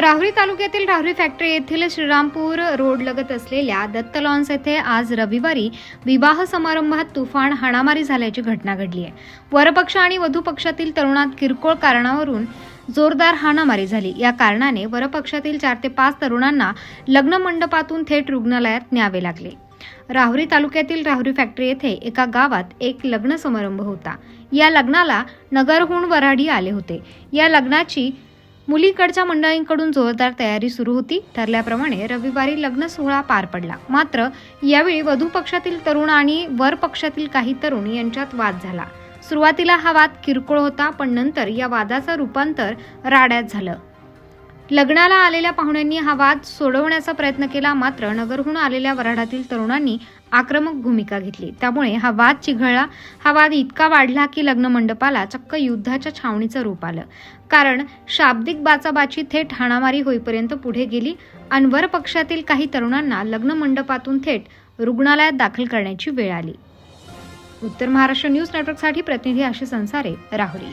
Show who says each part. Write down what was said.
Speaker 1: राहुरी तालुक्यातील राहुरी फॅक्टरी येथील श्रीरामपूर रोड लगत असलेल्या दत्त लॉन्स येथे आज रविवारी विवाह समारंभात तुफान हाणामारी झाल्याची घटना घडली आहे. वरपक्ष आणि वधू पक्षातील तरुणात किरकोळ कारणावरून जोरदार हाणामारी झाली. या कारणाने वरपक्षातील चार ते पाच तरुणांना लग्न मंडपातून थेट रुग्णालयात न्यावे लागले. राहुरी तालुक्यातील राहुरी फॅक्टरी येथे एका गावात एक लग्न समारंभ होता. या लग्नाला नगरहून वराडी आले होते. या लग्नाची मुलीकडच्या मंडळींकडून जोरदार तयारी सुरू होती. ठरल्याप्रमाणे रविवारी लग्न सोहळा पार पडला. मात्र यावेळी वधू पक्षातील तरुण आणि वर पक्षातील काही तरुण यांच्यात वाद झाला. सुरुवातीला हा वाद किरकोळ होता पण नंतर या वादाचं रूपांतर राड्यात झालं. लग्नाला आलेल्या पाहुण्यांनी हा वाद सोडवण्याचा प्रयत्न केला मात्र नगरहून आलेल्या वराडातील तरुणांनी आक्रमक भूमिका घेतली. त्यामुळे हा वाद चिघळला. हा वाद इतका वाढला की लग्न मंडपाला चक्क युद्धाच्या छावणीचं रूप आलं. कारण शाब्दिक बाचाबाची थेट हाणामारी होईपर्यंत पुढे गेली आणि पक्षातील काही तरुणांना लग्न मंडपातून थेट रुग्णालयात दाखल करण्याची वेळ आली. उत्तर महाराष्ट्र न्यूज नेटवर्कसाठी प्रतिनिधी आशिष संसारे राहुरी.